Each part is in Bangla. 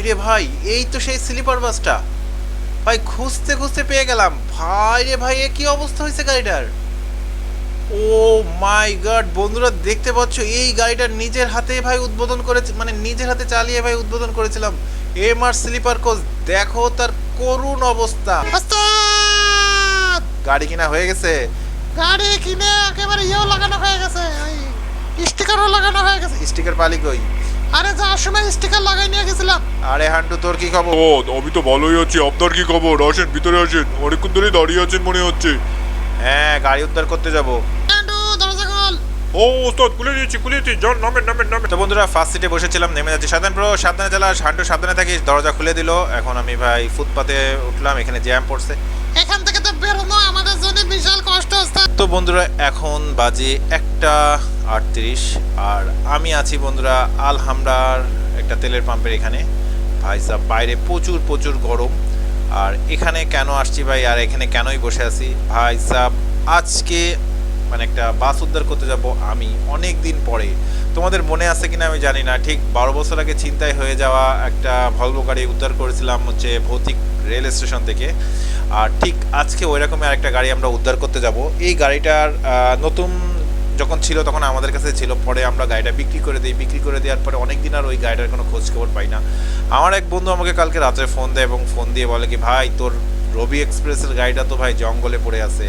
ভাই রে ভাই এই তো সেই স্লিপার বাসটা ভাই খুঁজতে খুঁজতে পেয়ে গেলাম। ভাই রে ভাই এ কি অবস্থা হয়েছে গাড়িটার? ও মাই গড বন্ধুরা দেখতে পাচ্ছ এই গাড়িটা নিজের হাতে ভাই উদ্বোধন করেছে মানে নিজের হাতে চালিয়ে ভাই উদ্বোধন করেছিলাম। এম আর স্লিপার কোচ দেখো তার করুণ অবস্থা। গাড়ি কিনা হয়ে গেছে। গাড়ি কিনে একেবারে ইয়েও লাগানো হয়ে গেছে স্টিকারও লাগানো হয়ে গেছে। স্টিকার পালি কই? আরে যাওয়ার সময় স্টিকার লাগাই নিয়ে গেছিলাম। আরে হান্টু তোর কি খবর? ও আমি তো ভালোই আছি। আপনার কি খবর? আসেন ভিতরে আসেন। অনেকক্ষণ ধরে দাঁড়িয়ে আছেন মনে হচ্ছে। হ্যাঁ গাড়ি উদ্ধার করতে যাব। আন্ডু দরজা খোল। ও ওস্তাদ খুলে দিয়েছি খুলে দিয়েছি। যান নামেন নামেন নামেন। তো বন্ধুরা ফার্স্ট সিটে বসেছিলাম নেমে যাচ্ছি সাবধান প্রো সাবধানে চালাস। হান্টু সাবধানে থাকিস দরজা খুলে দিল। এখন আমি ভাই ফুটপাতে উঠলাম এখানে জ্যাম পড়ছে। এখান থেকে তো বেরোনো আমাদের জন্য বিশাল কষ্ট তো বন্ধুরা এখন বাজে একটা আটত্রিশ। আর আমি আছি বন্ধুরা আলহামরার একটা তেলের পাম্পের এখানে। ভাই সাহ বাইরে প্রচুর প্রচুর গরম। আর এখানে কেন আসছি ভাই? আর এখানে কেনই বসে আছি? ভাই সাহ আজকে মানে একটা বাস উদ্ধার করতে যাব আমি অনেক দিন পরে। তোমাদের মনে আছে কিনা আমি জানি না। ঠিক বারো বছর আগে চিন্তায় হয়ে যাওয়া একটা ভলভো গাড়ি উদ্ধার করেছিলাম হচ্ছে ভৌতিক রেল স্টেশন থেকে। আর ঠিক আজকে ওই রকমের আরেকটা গাড়ি আমরা উদ্ধার করতে যাব। এই গাড়িটার নতুন যখন ছিল, তখন আমাদের কাছে ছিল। পরে আমরা গাড়িটা বিক্রি করে দিই। বিক্রি করে দেওয়ার পরে অনেক দিন আর ওই গাড়িটার কোনো খোঁজ খবর পাই না। আমার এক বন্ধু আমাকে কালকে রাত্রে ফোন দেয় এবং ফোন দিয়ে বলে কি, ভাই, তোর রবি এক্সপ্রেসের গাড়িটা তো ভাই জঙ্গলে পড়ে আছে।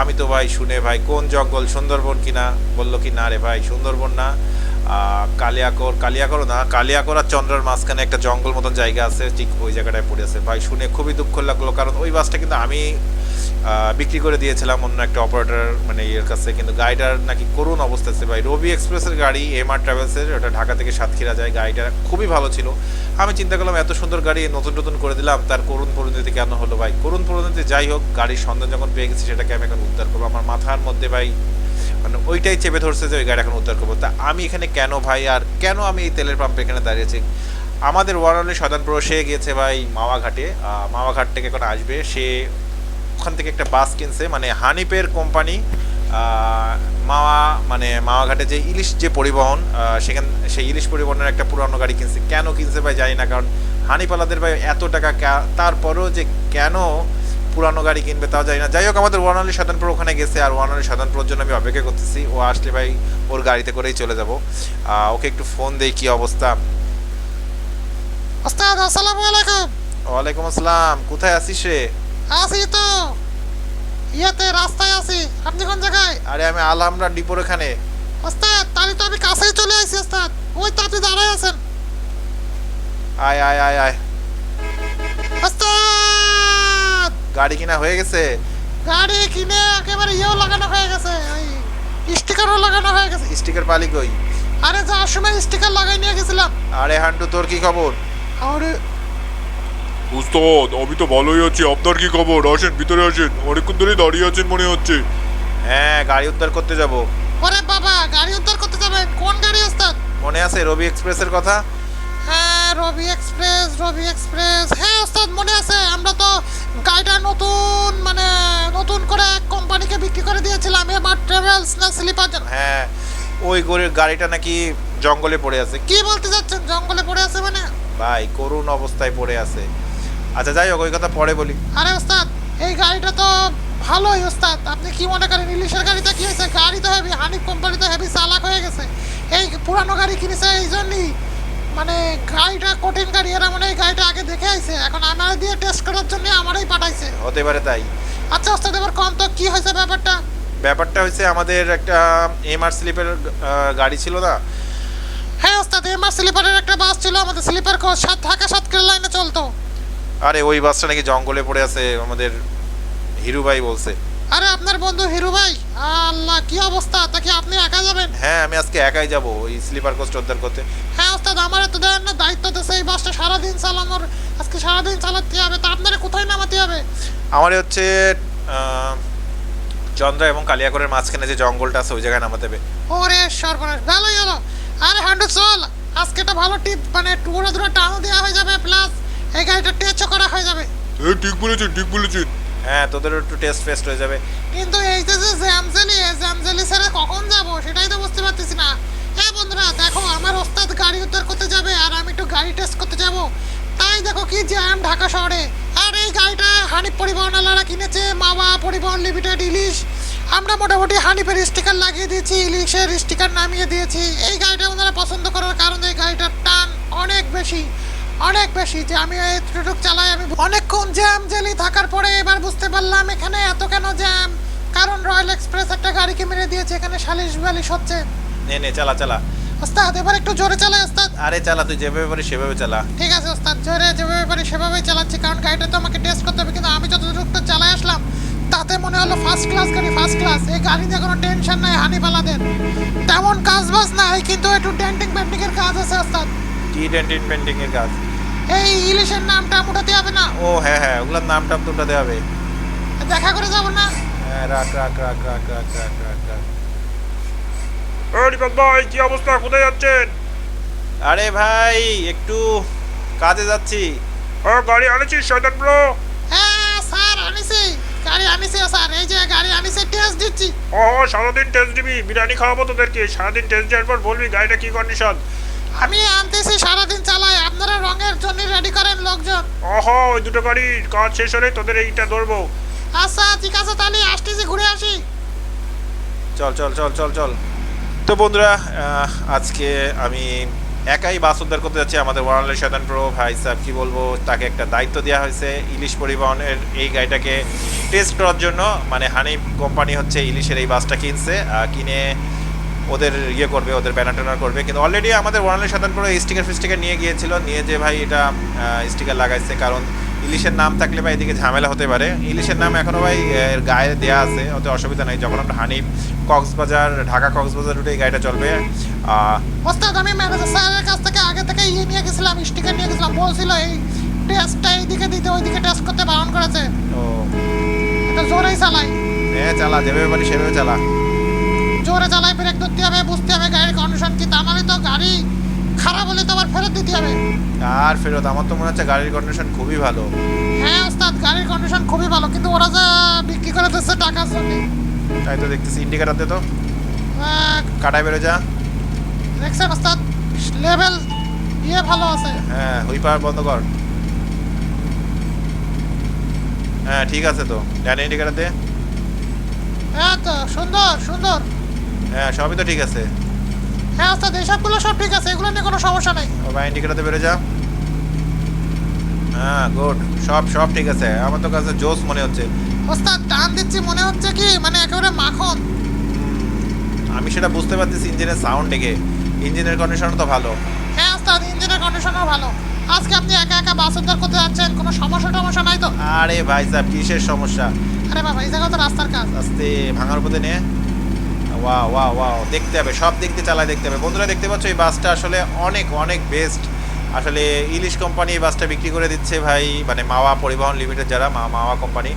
আমি তো ভাই শুনে, ভাই, কোন জঙ্গল? সুন্দরবন কিনা বলল কি, না রে ভাই, সুন্দরবন না। কালিয়াকর কালিয়াকর না, কালিয়াকর আর চন্দ্রের মাঝখানে একটা জঙ্গল মতন জায়গা আছে, ঠিক ওই জায়গাটায় পড়ে আছে। ভাই, শুনে খুবই দুঃখ লাগল, কারণ ওই বাসটা কিন্তু আমি বিক্রি করে দিয়েছিলাম অন্য একটা অপারেটর মানে ইয়ের কাছে। কিন্তু গাড়িটার নাকি করুণ অবস্থা আছে ভাই। রবি এক্সপ্রেসের গাড়ি এম আর ট্রাভেলসের ওটা ঢাকা থেকে সাতক্ষীরা যায়। গাড়িটা খুবই ভালো ছিল। আমি চিন্তা করলাম, এত সুন্দর গাড়ি নতুন নতুন করে দিলাম, তার করুণ পরিণতি কেন হলো ভাই? করুণ পরিণতি যাই হোক, গাড়ির সন্ধান যখন পেয়ে গেছি, সেটাকে আমি এখন উদ্ধার করব। আমার মাথার মধ্যে ভাই মানে ওইটাই চেপে ধরছে যে ওই গাড়ি এখন উদ্ধার করব। তা আমি এখানে কেন ভাই, আর কেন আমি এই তেলের পাম্পে এখানে দাঁড়িয়েছি? আমাদের ওয়ারালি সদানপুর সে গিয়েছে ভাই মাওয়াঘাটে মাওয়াঘাট থেকে এখন আসবে। সে ওখান থেকে একটা বাস কিনছে মানে হানিপের কোম্পানি মাওয়া মানে মাওয়াঘাটে যে ইলিশ যে পরিবহন সেখান সেই ইলিশ পরিবহনের একটা পুরানো গাড়ি কিনছে। কেন কিনছে ভাই জানি না কারণ হানিপালাদের ভাই এত টাকা তারপরেও যে কেন পুরানো গাড়ি কিনবে তাও জানি না। যাই হোক আমাদের ওয়ানালি সাধনপুর ওখানে গেছে আর ওয়ানালি সাধনপুরের জন্য আমি অপেক্ষা করতেছি। ও আসলে ভাই ওর গাড়িতে করেই চলে যাব। ওকে একটু ফোন দেই কি অবস্থা? ওস্তাদ আসসালামু আলাইকুম। ওয়ালাইকুম আসসালাম। কোথায় আছিস রে? আছি তো। ইয়েতে রাস্তায় আছি আপনি কোন জায়গায়? আরে আমি আলহামরা ডিপোর এখানে। ওস্তাদ তাহলে তো আমি কাছেই চলে আসছি ওস্তাদ। ওই তো আপনি দাঁড়ায় আছেন। আয় আয় আয় আয়। ওস্তাদ! গাড়ি কিনা হয়ে গেছে। গাড়ি কিনে একেবারে ইয়েও লাগানো হয়ে গেছে। ওই স্টিকারও লাগানো হয়ে গেছে। স্টিকার পালি কই? আরে যাওয়ার সময় স্টিকার লাগাই নিয়ে গেছিলাম। আরে হান্টু তোর কি খবর? আরে ওস্তাদ আমি তো ভালোই আছি। আপনার কি খবর? আসেন ভিতরে আসেন। অনেকক্ষণ ধরে দাঁড়িয়ে আছেন মনে হচ্ছে। হ্যাঁ গাড়ি উদ্ধার করতে যাব। ওরে বাবা গাড়ি উদ্ধার করতে যাবেন কোন গাড়ি ওস্তাদ মনে আছে রবি এক্সপ্রেসের কথা? হ্যাঁ রবি এক্সপ্রেস রবি এক্সপ্রেস। হ্যাঁ ওস্তাদ মনে আছে। আমরা তো গাড়িটা নতুন মানে নতুন করে এক কোম্পানিকে বিক্রি করে দিয়েছিলাম। এবার ট্রাভেলস না স্লিপার হ্যাঁ ওই গরির গাড়িটা নাকি জঙ্গলে পড়ে আছে। কি বলতে যাচ্ছেন? জঙ্গলে পড়ে আছে মানে? ভাই করুণ অবস্থায় পড়ে আছে। আচ্ছা যাই হোক ওই কথা পরে বলি। আরে ওস্তাদ এই গাড়িটা তো ভালোই ওস্তাদ। আপনি কি মনে করেন ইলিশের গাড়িতে কি হয়েছে? গাড়ি তো হেভি হানিফ কোম্পানি তো হেভি চালাক হয়ে গেছে। এই পুরানো গাড়ি কিনেছে এই জন্যই। মানে গাড়িটা কঠিন গাড়ি এরা মানে এই গাড়িটা আগে দেখে আইছে। এখন আমার দিয়ে টেস্ট করার জন্য আমারই পাঠাইছে। হতে পারে তাই। আচ্ছা ওস্তাদ এবার কম তো কি হয়েছে ব্যাপারটা? ব্যাপারটা হয়েছে আমাদের একটা এম আর স্লিপের গাড়ি ছিল না? হ্যাঁ ওস্তাদ এমআর স্লিপারের একটা বাস ছিল আমাদের স্লিপার কোচ সাত ঢাকা সাতক্ষীরা লাইনে চলতো। আরে ওই বাসটা নাকি জঙ্গলে পড়ে আছে আমাদের হিরু ভাই বলছে। আরে আপনার বন্ধু হিরু ভাই? আল্লাহ কি অবস্থা? তা কি আপনি একা যাবেন? হ্যাঁ আমি আজকে একাই যাব ওই স্লিপার কোচ উদ্ধার করতে। হ্যাঁ ওস্তাদ আমার তো দেন না দায়িত্ব দিয়েছে এই বাসটা সারাদিন চালানোর আজকে সারাদিন চালাতে হবে তা আপনারা কোথায় নামাতে হবে? আমার হচ্ছে চন্দ্রা এবং কালিয়াকরের মাঝখানে যে জঙ্গলটা আছে ওই জায়গায় নামাতে হবে। ওরে সর্বনাশ ভালোই হলো। আরে হান্ডু চল আজকে একটা ভালো টিপ মানে টুকরো দুটো টানও দেওয়া হয়ে যাবে প্লাস এই গাড়িটা টেচও করা হয়ে যাবে। এই ঠিক বলেছেন ঠিক বলেছেন। হ্যাঁ তোদের একটু টেস্ট ফেস্ট হয়ে যাবে। কিন্তু এই যে যে জ্যামজেলি এই জ্যামজেলি ছেড়ে কখন যাব সেটাই তো বুঝতে পারতেছি না। হ্যাঁ বন্ধুরা দেখো আমার ওস্তাদ গাড়ি উদ্ধার করতে যাবে আর আমি একটু গাড়ি টেস্ট করতে যাব। তাই দেখো কি জ্যাম ঢাকা শহরে। আর এই গাড়িটা হানিফ পরিবহনওয়ালারা কিনেছে মাওয়া পরিবহন লিমিটেড ইলিশ। আমরা মোটামুটি হানিফের স্টিকার লাগিয়ে দিয়েছি ইলিশের স্টিকার নামিয়ে দিয়েছি। এই গাড়িটা ওনারা পছন্দ করার কারণে এই গাড়িটার টান অনেক বেশি। অনেক বেশি যে আমি এতটুকু চালাই আমি অনেকক্ষণ জ্যাম জেলি থাকার পরে এবার বুঝতে পারলাম এখানে এত কেন জ্যাম। কারণ রয়্যাল এক্সপ্রেস একটা গাড়িকে মেরে দিয়েছে এখানে সালিশ বালিশ হচ্ছে। নে নে চালা চালা। ওস্তাদ এবার একটু জোরে চালাই ওস্তাদ। আরে চালা তুই যেভাবে পারিস সেভাবে চালা। ঠিক আছে ওস্তাদ জোরে যেভাবে পারি সেভাবেই চালাচ্ছি কারণ গাড়িটা তো আমাকে টেস্ট করতে হবে কিন্তু আমি যতটুকু তো চালাই আসলাম তাতে মনে হলো ফার্স্ট ক্লাস গাড়ি ফার্স্ট ক্লাস এই গাড়ি নিয়ে কোনো টেনশন নাই হানিপালাদের তেমন কাজ বাজ নাই কিন্তু একটু ডেন্টিং পেন্টিং এর কাজ আছে ওস্তাদ। কি ডেন্টিন পেন্টিং এর কাজ? এই ইলিশের নামটা মোটাতে হবে না। ও হ্যাঁ হ্যাঁ ওগুলোর নাম টাম তো উঠাতে হবে। দেখা করে যাব না। হ্যাঁ রাখ রাখ রাখ রাখ রাখ রাখ রাখ রাখ। ভাই কি অবস্থা? কোথায় যাচ্ছেন? আরে ভাই একটু কাজে যাচ্ছি। ও গাড়ি আনেছিস শয়তান ব্রো হ্যাঁ স্যার আনিছি। গাড়ি আনিছি স্যার। এই যে গাড়ি আনিছি টেস্ট দিচ্ছি। ও সারাদিন টেস্ট দিবি? বিরিয়ানি খাওয়াবো তোদেরকে। সারাদিন টেস্ট দেওয়ার পর বলবি গাড়িটা কি কন্ডিশন আমি আনতেছি সারাদিন চালাই। আপনারা রঙের জন্য রেডি করেন লোকজন। ওহো ওই দুটো গাড়ি কাজ শেষ হলে তোদের এইটা ধরবো। আচ্ছা ঠিক আছে তাহলে আসতেছি ঘুরে আসি। চল চল চল চল চল। তো বন্ধুরা আজকে আমি একাই বাস উদ্ধার করতে যাচ্ছি আমাদের ওয়ারালে শতান প্রো ভাই সাহেব কি বলব তাকে একটা দায়িত্ব দেওয়া হয়েছে ইলিশ পরিবহনের এই গাড়িটাকে টেস্ট করার জন্য। মানে হানিফ কোম্পানি হচ্ছে ইলিশের এই বাসটা কিনছে কিনে ওদের ইয়ে করবে ওদের ব্যানার ট্যানার করবে। কিন্তু অলরেডি আমাদের ওয়ারালে শতান করে স্টিকার ফিস্টিকার নিয়ে গিয়েছিল নিয়ে যে ভাই এটা স্টিকার লাগাইছে। কারণ ইলিশের নাম থাকলে ভাই এদিকে ঝামেলা হতে পারে। ইলিশের নাম এখনও ভাই এর গায়ে দেয়া আছে ওতে অসুবিধা নেই। যখন আমরা হানিফ কক্সবাজার ঢাকা কক্সবাজার রুটে এই গাড়িটা চলবে ওস্তাদ আমি ম্যানেজার স্যারের কাছ থেকে আগে থেকে ইয়ে নিয়ে গেছিলাম স্টিকার নিয়ে গেছিলাম। বলছিল এই টেস্টটা এইদিকে দিতে ওইদিকে টেস্ট করতে বারণ করেছে। তো এটা জোরেই চালাই। হ্যাঁ চালা যেভাবে পারি সেভাবে চালা। জোরে চালাই ব্রেক ধরতে হবে বুঝতে হবে গাড়ির কন্ডিশন কি। তা নাহলে তো গাড়ি খারাপ হলে তো আবার ফেরত দিতে হবে। আর ফেরত? আমার তো মনে হচ্ছে গাড়ির কন্ডিশন খুবই ভালো। হ্যাঁ ওস্তাদ গাড়ির কন্ডিশন খুবই ভালো কিন্তু ওরা যা বিক্রি করে দিচ্ছে টাকার জন্য। তাই তো দেখতেছি ইন্ডিকেটার দে তো। কাটায় বেরো যা। দেখছেন ওস্তাদ? লেভেল ইয়ে ভালো আছে। হ্যাঁ হুইপার বন্ধ কর। হ্যাঁ ঠিক আছে তো। ডান ইন্ডিকেটার দে। হ্যাঁ তো সুন্দর সুন্দর। হ্যাঁ সবই তো ঠিক আছে। হ্যাঁ ওস্তাদ এইসবগুলো সব ঠিক আছে এগুলো নিয়ে কোনো সমস্যা নেই। ও ভাই ইন্ডিকেটারতে বেরো যা। হ্যাঁ গুড সব সব ঠিক আছে। আমার তো কাছে জোস মনে হচ্ছে। ওস্তাদ টান দিচ্ছি মনে হচ্ছে কি? মানে একেবারে মাখন। আমি সেটা বুঝতে পারতেছি ইঞ্জিনের সাউন্ড দেখে। ইঞ্জিনের কন্ডিশন তো ভালো। হ্যাঁ ওস্তাদ ইঞ্জিনের কন্ডিশনও ভালো। আজকে আপনি একা একা বাস উদ্ধার করতে যাচ্ছেন কোনো সমস্যা টমস্যা নাই তো? আরে ভাই সাহেব কিসের সমস্যা? আরে বাবা এই জায়গা তো রাস্তার কাজ। আস্তে ভাঙার উপরে নিয়ে ওয়া ওয়া ওয়া দেখতে হবে সব দিক দিয়ে চালায় দেখতে হবে। বন্ধুরা দেখতে পাচ্ছ এই বাসটা আসলে অনেক অনেক বেস্ট আসলে ইলিশ কোম্পানি এই বাসটা বিক্রি করে দিচ্ছে ভাই মানে মাওয়া পরিবহন লিমিটেড যারা মা মাওয়া কোম্পানি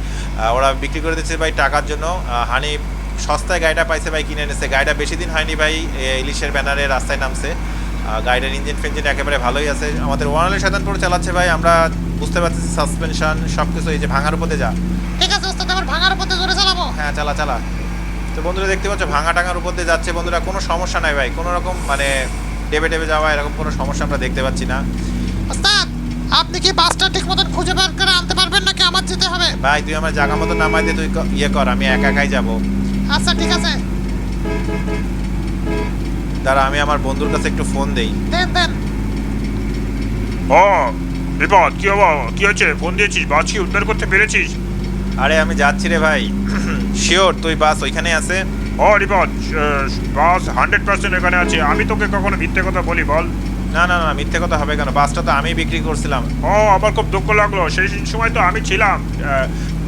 ওরা বিক্রি করে দিচ্ছে ভাই টাকার জন্য। হানি সস্তায় গাড়িটা পাইছে ভাই কিনে এনেছে। গাড়িটা বেশি দিন হয়নি ভাই ইলিশের ব্যানারে রাস্তায় নামছে। গাড়িটার ইঞ্জিন ফেঞ্জিন একেবারে ভালোই আছে। আমাদের ওয়ানালি সাধারণপুর চালাচ্ছে ভাই আমরা বুঝতে পারছি সাসপেনশন সব কিছু এই যে ভাঙার উপরে যা। ঠিক আছে ওস্তাদ ভাঙার পথে জোরে চালাবো। হ্যাঁ চালা চালা। তো বন্ধুরা দেখতে পাচ্ছ ভাঙা টাঙার উপর দিয়ে যাচ্ছে। বন্ধুরা কোনো সমস্যা নাই ভাই। কোনো রকম মানে ডেবে ডেবে যাওয়া এরকম কোনো সমস্যা আমরা দেখতে পাচ্ছি না। ওস্তাদ আপনি কি বাসটা ঠিক মতন খুঁজে বের করে আনতে পারবেন নাকি আমার যেতে হবে? ভাই তুই আমার জায়গা মতো নামাই দিয়ে তুই ইয়ে কর আমি একা একাই যাব। আচ্ছা ঠিক আছে। দাঁড়া আমি আমার বন্ধুর কাছে একটু ফোন দেই। দেন দেন। ও বিপদ কি হব কি হচ্ছে ফোন দিয়েছিস বাস কি উদ্ধার করতে পেরেছিস? আরে আমি যাচ্ছি রে ভাই। শিওর তুই বাস ওইখানে আছে। ও রিপদ বাস হান্ড্রেড পার্সেন্ট এখানে আছে। আমি তোকে কখনো মিথ্যে কথা বলি বল। না না না মিথ্যে কথা হবে কেন? বাসটা তো আমি বিক্রি করছিলাম। ও আমার খুব দুঃখ লাগল। সেই সময় তো আমি ছিলাম।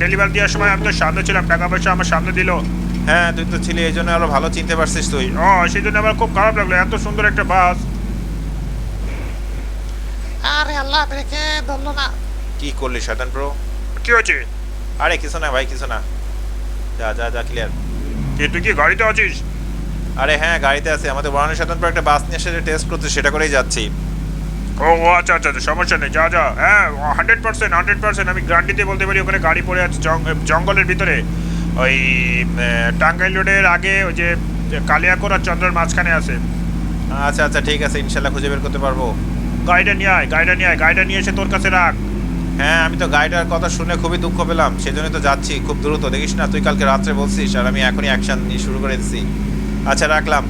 ডেলিভারি দেওয়ার সময় আমি তো সামনে ছিলাম। টাকা পয়সা আমার সামনে দিল। হ্যাঁ তুই তো ছিলি এই জন্য আরও ভালো চিনতে পারছিস তুই। ও সেই জন্য আমার খুব খারাপ লাগল। এত সুন্দর একটা বাস। আরে আল্লাহ ব্রেকে ধরলো না কি করলি শয়তান প্রো কি হয়েছে? আরে কিছু না ভাই কিছু না। যা যা যা ক্লিয়ার কি তুই কি গাড়িতে আছিস? আরে হ্যাঁ গাড়িতে আছে। আমাদের বরানি শতানপুর একটা বাস নিয়ে এসে টেস্ট করতে সেটা করেই যাচ্ছি। ও ও আচ্ছা আচ্ছা আচ্ছা, সমস্যা নেই যা যা। হ্যাঁ হান্ড্রেড পার্সেন্ট হান্ড্রেড পার্সেন্ট আমি গ্যারান্টিতে বলতে পারি ওখানে গাড়ি পড়ে আছে জঙ্গলের ভিতরে। ওই টাঙ্গাইল রোডের আগে ওই যে কালিয়াকোর আর চন্দ্রের মাঝখানে আছে। আচ্ছা আচ্ছা ঠিক আছে ইনশাল্লাহ খুঁজে বের করতে পারব। গাড়িটা নিয়ে আয় গাড়িটা নিয়ে আয় গাড়িটা নিয়ে এসে তোর কাছে রাখ। হ্যাঁ আমি তো গাড়িটার কথা শুনে খুবই দুঃখ পেলাম। সেজন্যই তো যাচ্ছি খুব দ্রুত। দেখিস না তুই কালকে রাত্রে বলছিস আর আমি এখনই অ্যাকশন নিয়ে শুরু করে দিচ্ছি আচ্ছা রাখলাম।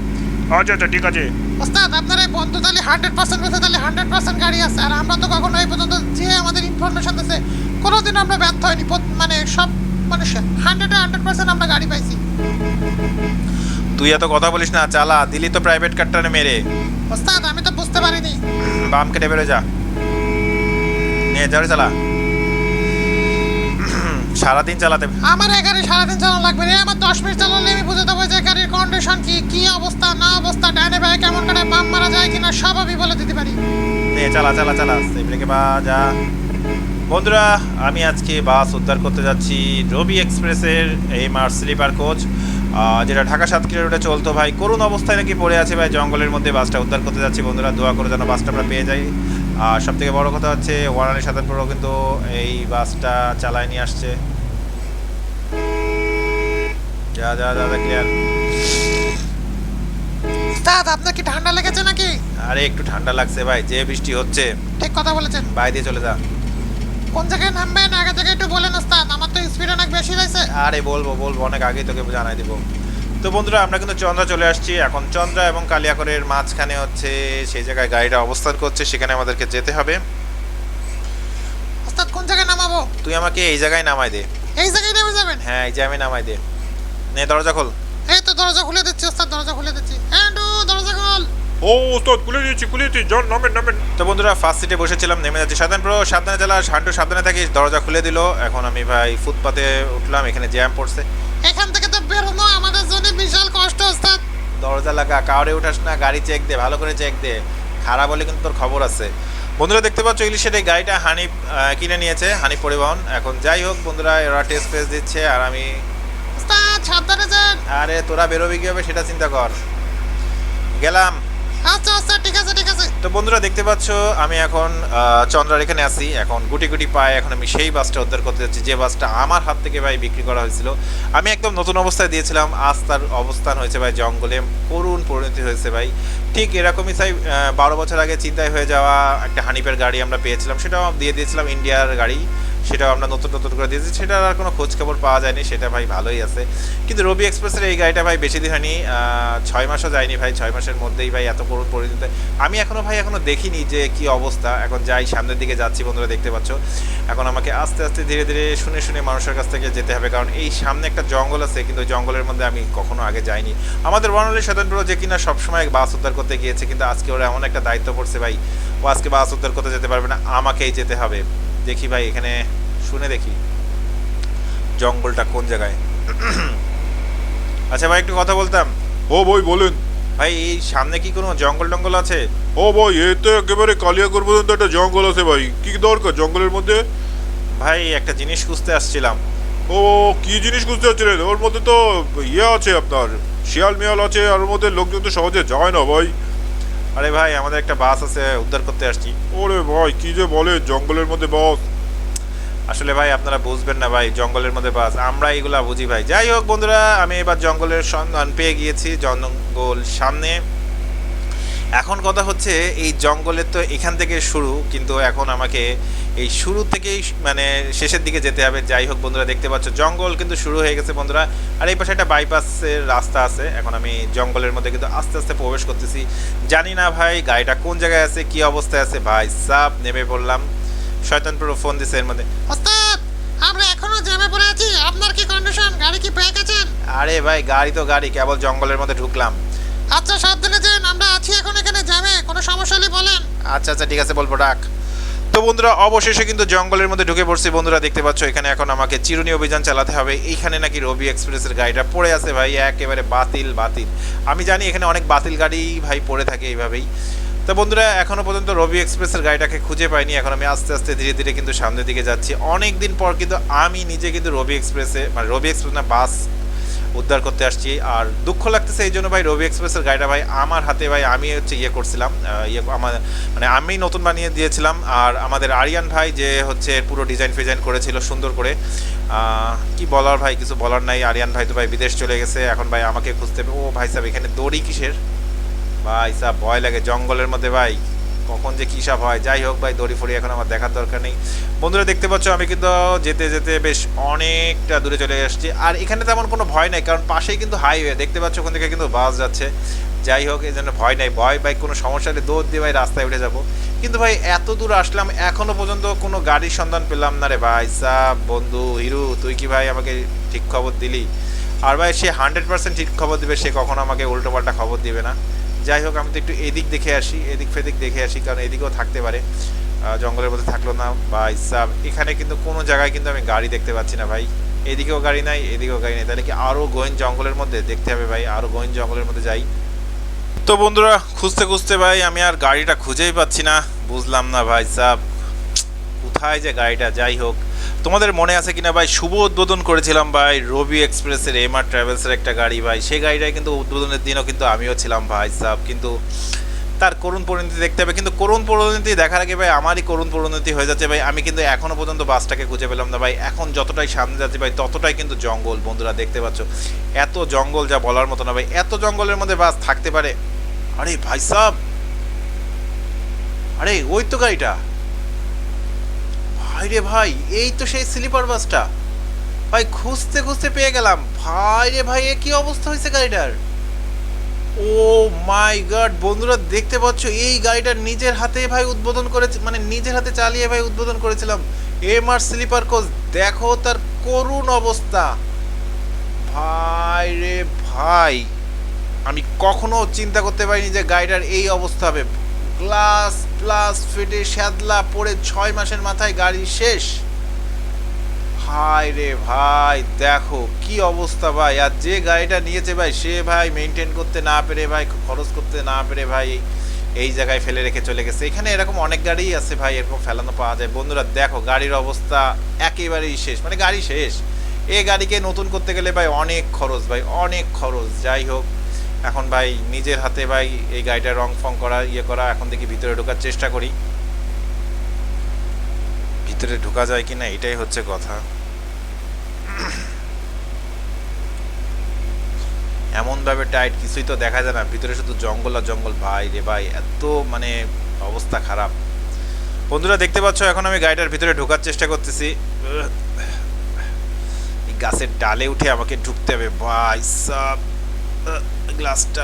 আচ্ছা আচ্ছা ঠিক আছে। ওস্তাদ আপনার এই বন্ধু তাহলে হান্ড্রেড পার্সেন্ট বলতে তাহলে হান্ড্রেড পার্সেন্ট গাড়ি আছে আর আমরা তো কখনো এই পর্যন্ত যে আমাদের ইনফরমেশন দিচ্ছে কোনোদিন আমরা ব্যর্থ হয়নি মানে সব মানে হান্ড্রেডে হান্ড্রেড পার্সেন্ট আমরা গাড়ি পাইছি। তুই এত কথা বলিস না চালা দিলি তো প্রাইভেট কারটা মেরে। ওস্তাদ আমি তো বুঝতে পারিনি। বাম কেটে বেরো যা। নিয়ে চালা। সারাদিন চালাতে আমার গাড়ি সারাদিন চালানো লাগবে রে। আমার দশ মিনিট চালালে আমি বুঝে দেবো যে গাড়ির কন্ডিশন কি কি অবস্থা না অবস্থা ডানে ভাই কেমন করে বাম মারা যায় কিনা সব আমি বলে দিতে পারি। নিয়ে চালা চালা চালা। ব্রেকে বা যা বন্ধুরা আমি আজকে বাস উদ্ধার করতে যাচ্ছি রবি এক্সপ্রেসের এম আর স্লিপার কোচ। যেটা ঢাকা সাতক্ষীরা রোডে চলতো ভাই। করুণ অবস্থায় নাকি পড়ে আছে ভাই। জঙ্গলের মধ্যে বাসটা উদ্ধার করতে যাচ্ছি। বন্ধুরা দোয়া করে যেন বাসটা আমরা পেয়ে যাই। আর সব থেকে বড় কথা হচ্ছে ওয়ারানি সাধারণপুরও কিন্তু এই বাসটা চালায় নিয়ে আসছে। যা যা যা ক্লিয়ার ওস্তাদ আপনার কি ঠান্ডা লেগেছে নাকি? আরে একটু ঠান্ডা লাগছে ভাই যে বৃষ্টি হচ্ছে। ঠিক কথা বলেছেন। বাইরে দিয়ে চলে যা। কোন জায়গায় নামবেন? আগে থেকে একটু বলেন ওস্তাদ আমার তো স্পিড অনেক বেশি রয়েছে। আরে বলব বলব অনেক আগেই তোকে জানাই দিব। তো বন্ধুরা আমরা কিন্তু চন্দ্রা চলে আসছি। এখন চন্দ্রা এবং কালিয়াকরের মাঝখানে হচ্ছে সেই জায়গায় গাড়িটা অবস্থান করছে সেখানে আমাদেরকে যেতে হবে। ওস্তাদ কোন জায়গায় নামাবো? তুই আমাকে এই জায়গায় নামাই দে। এই জায়গায় নেমে যাবেন? হ্যাঁ এই যে আমি নামাই দে। নে দরজা খোল। এই তো দরজা খুলে দিচ্ছি ওস্তাদ দরজা খুলে দিচ্ছি। হ্যান্ডু দরজা খোল। ও ওস্তাদ খুলে দিয়েছি খুলে দিয়েছি। নামেন নামেন। তো বন্ধুরা ফার্স্ট সিটে বসেছিলাম নেমে যাচ্ছি। সাবধান প্রো সাবধানে চালা হান্টু সাবধানে থাকিস। দরজা খুলে দিল। এখন আমি ভাই ফুটপাতে উঠলাম এখানে জ্যাম পড়ছে। এখান থেকে তো বেরোনো আমাদের জন্য বিশাল কষ্ট ওস্তাদ দরজা লাগা কাউরে উঠাস না গাড়ি চেক দে ভালো করে চেক দে। খারাপ হলে কিন্তু তোর খবর আছে। বন্ধুরা দেখতে পাচ্ছ ইলিশের এই গাড়িটা হানিফ কিনে নিয়েছে হানিফ পরিবহন। এখন যাই হোক বন্ধুরা এরা টেস্ট ফেস দিচ্ছে আর আমি আরে তোরা বেরোবি কি হবে সেটা চিন্তা কর। গেলাম। আচ্ছা আচ্ছা ঠিক আছে ঠিক আছে। তো বন্ধুরা, দেখতে পাচ্ছ, আমি এখন চন্দ্রার এখানে আছি। এখন গুটি গুটি পায়ে এখন আমি সেই বাসটা উদ্ধার করতে যাচ্ছি, যে বাসটা আমার হাত থেকে ভাই বিক্রি করা হয়েছিল। আমি একদম নতুন অবস্থায় দিয়েছিলাম, আজ তার অবস্থান হয়েছে ভাই জঙ্গলে, করুণ পরিণতি হয়েছে ভাই। ঠিক এরকমই সাই বারো বছর আগে চিন্তায় হয়ে যাওয়া একটা হানিপের গাড়ি আমরা পেয়েছিলাম, সেটাও দিয়ে দিয়েছিলাম ইন্ডিয়ার গাড়ি। সেটাও আমরা নতুন নতুন করে দিয়েছি। সেটার আর কোনো খোঁজ খবর পাওয়া যায়নি, সেটা ভাই ভালোই আছে। কিন্তু রবি এক্সপ্রেসের এই গাড়িটা ভাই বেশি দিন হয়নি ছয় মাসও যায়নি ভাই, ছয় মাসের মধ্যেই ভাই এত করুণ পরিণতি। আমি এখনও ভাই এখনও দেখিনি যে কি অবস্থা। এখন যাই, সামনের দিকে যাচ্ছি, বন্ধুরা দেখতে পাচ্ছ। এখন আমাকে আস্তে আস্তে ধীরে ধীরে শুনে শুনে মানুষের কাছ থেকে যেতে হবে। কারণ এই সামনে একটা জঙ্গল আছে, কিন্তু জঙ্গলের মধ্যে আমি কখনো আগে যাইনি। আমাদের বর্ণালী স্বতন্ত্র যে কিনা সবসময় বাস উদ্ধার করতে গিয়েছে, কিন্তু আজকে ওরা এমন একটা দায়িত্ব পড়ছে ভাই। ও আজকে বাস উদ্ধার করতে যেতে পারবে না, আমাকেই যেতে হবে। দেখি ভাই এখানে শুনে দেখি। জঙ্গলটা কোন জায়গায়? আচ্ছা ভাই একটু কথা বলতাম। ও ভাই বলুন। ভাই এই সামনে কি কোনো জঙ্গল টঙ্গল আছে? ও ভাই এই তো একেবারে কালিয়াকর পর্যন্ত একটা জঙ্গল আছে ভাই। কি দরকার জঙ্গলের মধ্যে? ভাই একটা জিনিস খুঁজতে আসছিলাম। ও কি জিনিস খুঁজতে যাচ্ছিলেন ওর মধ্যে তো ইয়ে আছে আপনার শিয়াল মিয়াল আছে আর ওর মধ্যে লোকজন তো সহজে যায় না ভাই। আরে ভাই আমাদের একটা বাস আছে উদ্ধার করতে আসছি। ওরে ভাই কি যে বলে জঙ্গলের মধ্যে বস। আসলে ভাই আপনারা বুঝবেন না ভাই জঙ্গলের মধ্যে বাস। আমরা এগুলা বুঝি ভাই। যাই হোক বন্ধুরা আমি এবার জঙ্গলের সন্ধান পেয়ে গিয়েছি জঙ্গল সামনে। এখন কথা হচ্ছে এই জঙ্গলের তো এখান থেকে শুরু কিন্তু এখন আমাকে এই শুরু থেকেই মানে শেষের দিকে যেতে হবে। যাই হোক বন্ধুরা দেখতে পাচ্ছ জঙ্গল কিন্তু শুরু হয়ে গেছে বন্ধুরা। আর এই পাশে একটা বাইপাসের রাস্তা আছে। এখন আমি জঙ্গলের মধ্যে কিন্তু আস্তে আস্তে প্রবেশ করতেছি। জানি না ভাই গাড়িটা কোন জায়গায় আছে কি অবস্থায় আছে? ভাই সাপ নেমে পড়লাম। শয়তানপুর ফোন দিছে এর মধ্যে ওস্তাদ আমরা এখনও জ্যামে পড়ে আছি। আপনার কি কন্ডিশন গাড়ি কি ব্রেক আছেন আরে ভাই গাড়ি তো গাড়ি কেবল জঙ্গলের মধ্যে ঢুকলাম। আচ্ছা সাবধানে আছি এখন এখানে জ্যামে কোনো সমস্যা হলে বলেন। আচ্ছা আচ্ছা ঠিক আছে, বলব ডাক তো বন্ধুরা, অবশেষে কিন্তু জঙ্গলের মধ্যে ঢুকে পড়ছি। বন্ধুরা, দেখতে পাচ্ছ, এখানে এখন আমাকে চিরুনি অভিযান চালাতে হবে। এইখানে নাকি রবি এক্সপ্রেসের গাড়িটা পড়ে আছে, ভাই, একেবারে বাতিল বাতিল। আমি জানি এখানে অনেক বাতিল গাড়ি, ভাই, পড়ে থাকে এইভাবেই। তো বন্ধুরা এখনও পর্যন্ত রবি এক্সপ্রেসের গাড়িটাকে খুঁজে পাইনি। এখন আমি আস্তে আস্তে, ধীরে ধীরে কিন্তু সামনের দিকে যাচ্ছি। অনেক দিন পর কিন্তু আমি নিজে কিন্তু রবি এক্সপ্রেসে মানে রবি এক্সপ্রেস না, বাস উদ্ধার করতে আসছি। আর দুঃখ লাগতেছে এই জন্য ভাই, রবি এক্সপ্রেসের গাড়িটা ভাই আমার হাতে ভাই আমি হচ্ছে ইয়ে করছিলাম ইয়ে আমার মানে আমি নতুন বানিয়ে দিয়েছিলাম। আর আমাদের আরিয়ান ভাই যে হচ্ছে পুরো ডিজাইন ফিজাইন করেছিল সুন্দর করে কি বলার ভাই, কিছু বলার নাই। আরিয়ান ভাই তো ভাই বিদেশ চলে গেছে। এখন ভাই আমাকে খুঁজতে ও ভাই সাহেব, এখানে দড়ি কিসের? ভাই সাহেব, ভয় লাগে জঙ্গলের মধ্যে ভাই। কখন যে কী সব হয়, যাই হোক ভাই, দড়ি ফড়ি এখন আমার দেখার দরকার নেই। বন্ধুরা, দেখতে পাচ্ছ, আমি কিন্তু যেতে যেতে বেশ অনেকটা দূরে চলে আসছি আর এখানে তেমন কোনো ভয় নাই, কারণ পাশেই কিন্তু হাইওয়ে দেখতে পাচ্ছ, ওখান থেকে কিন্তু বাস যাচ্ছে। যাই হোক, এই জন্য ভয় নাই। ভয় ভাই, কোনো সমস্যা হলে দৌড় দিয়ে ভাই রাস্তায় উঠে যাব। কিন্তু ভাই, এত দূর আসলাম, এখনও পর্যন্ত কোনো গাড়ির সন্ধান পেলাম না রে ভাই। সাব বন্ধু, হিরু, তুই কি ভাই আমাকে ঠিক খবর দিলি? আর ভাই, সে হান্ড্রেড পার্সেন্ট ঠিক খবর দিবে, সে কখনো আমাকে উল্টোপাল্টা খবর দিবে না। যাই হোক, আমি তো একটু এদিক দেখে আসি, এদিক ফেদিক দেখে আসি, কারণ এদিকেও থাকতে পারে। জঙ্গলের মধ্যে থাকল না বা ইসাব। এখানে কিন্তু কোনো জায়গায় কিন্তু আমি গাড়ি দেখতে পাচ্ছি না ভাই। এদিকেও গাড়ি নাই, এদিকেও গাড়ি নাই। তাহলে কি আরও গোয়েন জঙ্গলের মধ্যে দেখতে হবে ভাই? আরও গোয়েন জঙ্গলের মধ্যে যাই। তো বন্ধুরা, খুঁজতে খুঁজতে ভাই, আমি আর গাড়িটা খুঁজেই পাচ্ছি না। বুঝলাম না ভাই সাব কোথায় যে গাড়িটা যাই হোক। তোমাদের মনে আছে কিনা ভাই? শুভ উদ্বোধন করেছিলাম ভাই, রবি এক্সপ্রেসের এম আর ট্রাভেলসের একটা গাড়ি ভাই। সেই গাড়িটায় কিন্তু উদ্বোধনের দিনও কিন্তু আমিও ছিলাম ভাই, সাব। কিন্তু তার করুণ পরিণতি দেখতে হবে। কিন্তু করুণ পরিণতি দেখার আগে ভাই, আমারই করুণ পরিণতি হয়ে যাচ্ছে ভাই। আমি কিন্তু এখনও পর্যন্ত বাসটাকে খুঁজে পেলাম না ভাই। এখন যতটাই সামনে যাচ্ছি ভাই, ততটাই কিন্তু জঙ্গল, বন্ধুরা, দেখতে পাচ্ছ। এত জঙ্গল যা বলার মতো না ভাই। এত জঙ্গলের মধ্যে বাস থাকতে পারে। আরে ভাই, সাব! আরে, ওই তো গাড়িটা। ভাই রে ভাই, এই তো সেই স্লিপার বাসটা ভাই, খুঁজতে খুঁজতে পেয়ে গেলাম। ভাই রে ভাই, এ কি অবস্থা হয়েছে গাড়িটার? ও মাই গড, বন্ধুরা দেখতে পাচ্ছ, এই গাড়িটা নিজের হাতে ভাই উদ্বোধন করেছে মানে নিজের হাতে চালিয়ে ভাই উদ্বোধন করেছিলাম। এম আর স্লিপার কোচ দেখো তার করুণ অবস্থা। ভাই রে ভাই, আমি কখনো চিন্তা করতে পারিনি যে গাড়িটার এই অবস্থা হবে। গ্লাস প্লাস ফেটে শ্যাদলা পড়ে ছয় মাসের মাথায় গাড়ি শেষ। ভাই রে ভাই, দেখো কি অবস্থা ভাই। আর যে গাড়িটা নিয়েছে ভাই, সে ভাই মেনটেন করতে না পেরে ভাই, খরচ করতে না পেরে ভাই এই জায়গায় ফেলে রেখে চলে গেছে। এখানে এরকম অনেক গাড়িই আছে ভাই, এরকম ফেলানো পাওয়া যায়। বন্ধুরা, দেখো গাড়ির অবস্থা একেবারেই শেষ মানে গাড়ি শেষ। এই গাড়িকে নতুন করতে গেলে ভাই অনেক খরচ ভাই, অনেক খরচ। যাই হোক এখন ভাই নিজের হাতে ভাই এই গাড়িটা রং ফং করা ইয়ে করা, এখন দেখি ভিতরে ঢোকার চেষ্টা করি। ভিতরে ঢোকা যায় কিনা, এটাই হচ্ছে কথা। এমনভাবে টাইট কিছুই তো দেখা যায় না, ভিতরে শুধু জঙ্গল আর জঙ্গল। ভাই রে ভাই, এত মানে অবস্থা খারাপ। বন্ধুরা, দেখতে পাচ্ছ, এখন আমি গাড়িটার ভিতরে ঢোকার চেষ্টা করতেছি। এই গাছের ডালে উঠে আমাকে ঢুকতে হবে। ভাই সাব গ্লাসটা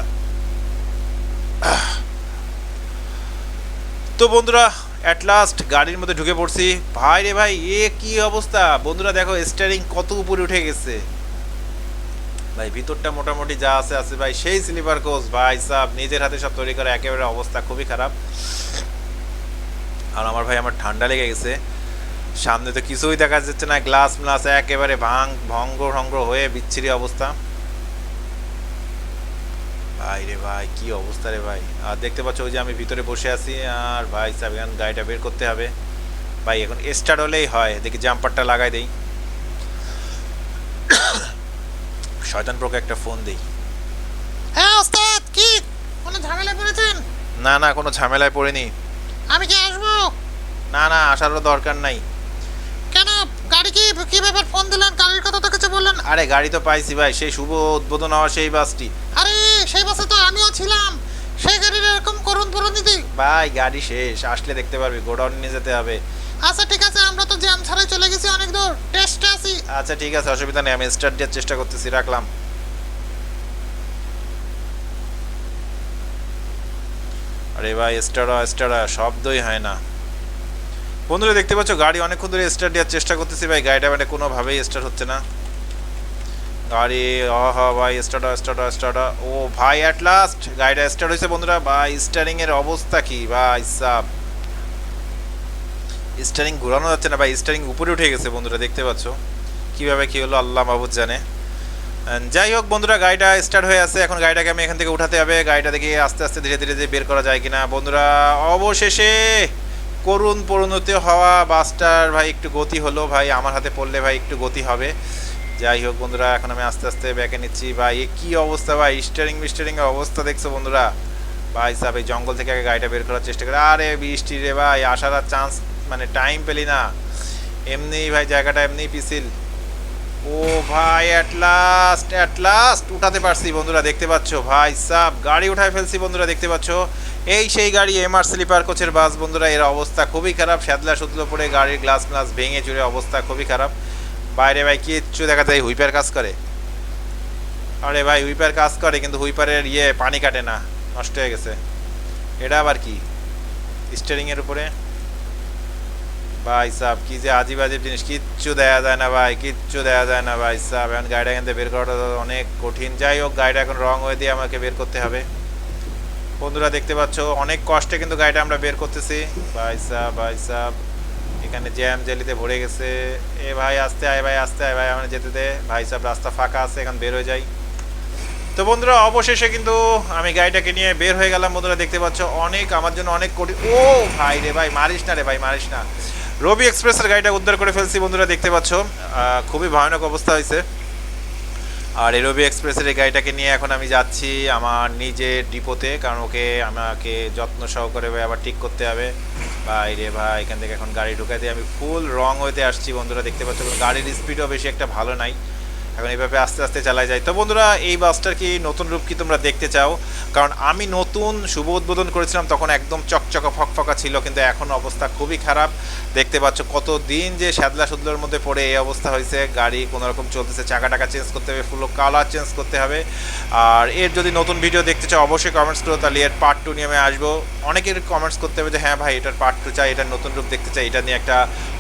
তো বন্ধুরা অ্যাট লাস্ট গাড়ির মধ্যে ঢুকে পড়ছি। ভাই রে ভাই, এ কি অবস্থা? বন্ধুরা, দেখো স্টিয়ারিং কত উপরে উঠে গেছে। ভাই, ভিতরটা মোটামুটি যা আছে আছে ভাই, সেই স্লিপার কোচ ভাই সাহ নিজের হাতে সব তৈরি করা, একেবারে অবস্থা খুবই খারাপ। আর আমার ভাই, আমার ঠান্ডা লেগে গেছে। সামনে তো কিছুই দেখা যাচ্ছে না গ্লাস ম্লাস একেবারে ভাঙ ভঙ্গ ভঙ্গ হয়ে বিচ্ছিরি অবস্থা। ভাই রে ভাই কি অবস্থা রে ভাই? আর দেখতে পাচ্ছ ওই যে আমি ভিতরে বসে আছি আর ভাই সাহেব এখন গাড়িটা বের করতে হবে। ভাই এখন স্টার্ট হলেই হয় দেখি জাম্পারটা লাগাই দেই। শয়তান প্রকে একটা ফোন দেই। হ্যাঁ ওস্তাদ কি? কোনো ঝামেলা পড়েছেন? না না কোনো ঝামেলায় পড়েনি। আমি কি আসব? না না আসারও দরকার নাই। কেন? গাড়ি কি কি ব্যাপার ফোন দিলেন? গাড়ির কথা তো কিছু বললেন আরে গাড়ি তো পাইছি ভাই সেই শুভ উদ্বোধন হওয়া সেই বাসটি। আরে সেই বাসে তো আমিও ছিলাম। সেই গাড়ির এরকম করুন পরিণতি ভাই গাড়ি শেষ। আসলে দেখতে পারবি গোডাউন নিয়ে যেতে হবে। আচ্ছা ঠিক আছে আমরা তো জ্যাম ছাড়াই চলে গেছি অনেক দূর। টেস্টে আছি। আচ্ছা ঠিক আছে অসুবিধা নেই আমি স্টার্ট দেওয়ার চেষ্টা করতেছি রাখলাম। আরে ভাই স্টারা স্টারা শব্দই হয় না। বন্ধুরা দেখতে পাচ্ছ গাড়ি অনেকক্ষণ ধরে স্টার্ট দেওয়ার চেষ্টা করতেছি ভাই গাড়িটা মানে কোনোভাবেই স্টার্ট হচ্ছে না। গাড়ি আহ, ভাই স্টার্ট স্টার্ট স্টার্ট ও ভাই অ্যাট লাস্ট গাড়িটা স্টার্ট হয়েছে বন্ধুরা। ভাই স্টারিং এর অবস্থা কি? ভাই, সাব। স্টারিং ঘোরানো যাচ্ছে না, ভাই স্টারিং উপরে উঠে গেছে বন্ধুরা, দেখতে পাচ্ছ? কীভাবে কি হলো, আল্লাহ মাহবুদ জানে। যাই হোক বন্ধুরা, গাড়িটা স্টার্ট হয়ে আছে। এখন গাড়িটাকে আমি এখান থেকে উঠাতে হবে। গাড়িটা দেখি আস্তে আস্তে ধীরে ধীরে বের করা যায় কিনা। বন্ধুরা, অবশেষে করুণ পরিণতি হওয়া বাসটার ভাই, একটু গতি হলো। ভাই, আমার হাতে পড়লে ভাই, একটু গতি হবে। যাই হোক বন্ধুরা, এখন আমি আস্তে আস্তে ব্যাকে নিচ্ছি। ভাই, এ কী অবস্থা ভাই? স্টারিং মিস্টারিং এর অবস্থা দেখছ বন্ধুরা? ভাই সাহেব, এই জঙ্গল থেকে আগে গাড়িটা বের করার চেষ্টা করে। আরে বৃষ্টি রে ভাই, আসার আর চান্স মানে টাইম পেলি না। এমনি ভাই, জায়গাটা এমনি পিছিল। ও ভাই অ্যাট লাস্ট অ্যাট লাস্ট উঠাতে পারছি বন্ধুরা, দেখতে পাচ্ছ? ভাই সাব গাড়ি উঠায় ফেলছি বন্ধুরা, দেখতে পাচ্ছ? এই সেই গাড়ি এমআর স্লিপার কোচের বাস বন্ধুরা, এর অবস্থা খুবই খারাপ। শ্যাদলা সুদলো পড়ে গাড়ির গ্লাস গ্লাস ভেঙে চুরে অবস্থা খুবই খারাপ। বাইরে ভাই, কিচ্ছু দেখা যায়, হুইপার কাজ করে। আরে ভাই, হুইপার কাজ করে, কিন্তু হুইপারের ইয়ে পানি কাটে না, নষ্ট হয়ে গেছে। এটা আবার কি? স্টিয়ারিংয়ের উপরে? ভাই সাহ কি যে আজিব আজিব জিনিস, কিচ্ছু দেয়া যায় না ভাই, কিচ্ছু দেয়া যায় না ভাই সাহ এখন গাড়িটা এখান থেকে বের করাটা অনেক কঠিন। যাই হোক, গাড়িটা এখন রং হয়ে দিয়ে আমাকে বের করতে হবে। বন্ধুরা, দেখতে পাচ্ছ, অনেক কষ্টে কিন্তু গাড়িটা আমরা বের করতেছি। ভাই সাহ ভাই সাহ এখানে জ্যাম জেলিতে ভরে গেছে। এ ভাই, আসতে আয় ভাই, আসতে আয় ভাই, আমার যেতে দে। ভাই সাহেব রাস্তা ফাঁকা আছে, এখন বের হয়ে যাই। তো বন্ধুরা, অবশেষে কিন্তু আমি গাড়িটাকে নিয়ে বের হয়ে গেলাম। বন্ধুরা, দেখতে পাচ্ছ, অনেক, আমার জন্য অনেক কঠিন ও ভাই রে ভাই, মারিস না রে ভাই, মারিস না। রবি এক্সপ্রেসের গাড়িটা উদ্ধার করে ফেলছি, বন্ধুরা, দেখতে পাচ্ছ। খুবই ভয়ানক অবস্থা হয়েছে। আর এই রবি এক্সপ্রেসের এই গাড়িটাকে নিয়ে এখন আমি যাচ্ছি আমার নিজের ডিপোতে, কারণ ওকে আমাকে যত্ন সহকারে আবার ঠিক করতে হবে। ভাই রে ভাই, এখান থেকে এখন গাড়ি ঢুকাই দিয়ে আমি ফুল রং হইতে আসছি বন্ধুরা, দেখতে পাচ্ছ গাড়ির স্পিডও বেশি একটা ভালো নাই। এখন এইভাবে আস্তে আস্তে চালাই যায়। তো বন্ধুরা, এই বাসটার কি নতুন রূপ কি তোমরা দেখতে চাও? কারণ আমি নতুন, শুভ উদ্বোধন করেছিলাম, তখন একদম চকচকা, ফকফকা ছিল, কিন্তু এখন অবস্থা খুবই খারাপ। দেখতে পাচ্ছ কত দিন যে শ্যাদলা সুদলার মধ্যে পড়ে এই অবস্থা হয়েছে। গাড়ি কোনো রকম চলতেছে, চাকা টাকা চেঞ্জ করতে হবে ফুল কালার চেঞ্জ করতে হবে। আর এর যদি নতুন ভিডিও দেখতে চাও, অবশ্যই কমেন্টস করো, তাহলে এর পার্ট টু নিয়ে আমি আসব। অনেকের কমেন্টস করতে হবে যে হ্যাঁ ভাই, এটার পার্ট টু চাই, এটার নতুন রূপ দেখতে চাই। এটা নিয়ে একটা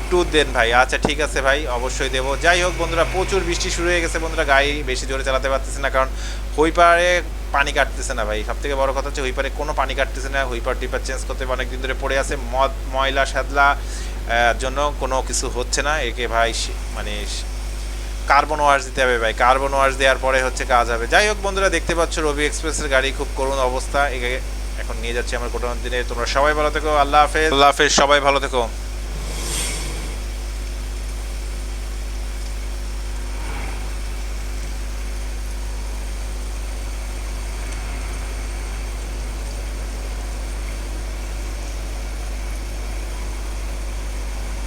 ট্যুর দেন ভাই। আচ্ছা ঠিক আছে ভাই, অবশ্যই দেবো। যাই হোক বন্ধুরা, প্রচুর বৃষ্টি শুরু হয়ে গেছে বন্ধুরা, গাড়ি বেশি জোরে চালাতে পারতেছে না, কারণ হুইপারে পানি কাটতেছে না ভাই। সব থেকে বড় কথা হচ্ছে হুইপারে কোনো পানি কাটতেছে না, হুইপার টিপার চেঞ্জ করতে অনেক দিন ধরে পড়ে আছে। মদ, ময়লা সাদলা জন্য কোনো কিছু হচ্ছে না। একে ভাই মানে কার্বন ওয়াশ দিতে হবে ভাই। কার্বন ওয়াশ দেওয়ার পরে হচ্ছে কাজ হবে। যাই হোক বন্ধুরা, দেখতে পাচ্ছ রবি এক্সপ্রেসের গাড়ি খুব করুণ অবস্থা। একে এখন নিয়ে যাচ্ছি আমার কোটানোর দিনে তোমরা সবাই ভালো থেকো, আল্লাহ হাফেজ। আল্লাহ হাফেজ, সবাই ভালো থেকো।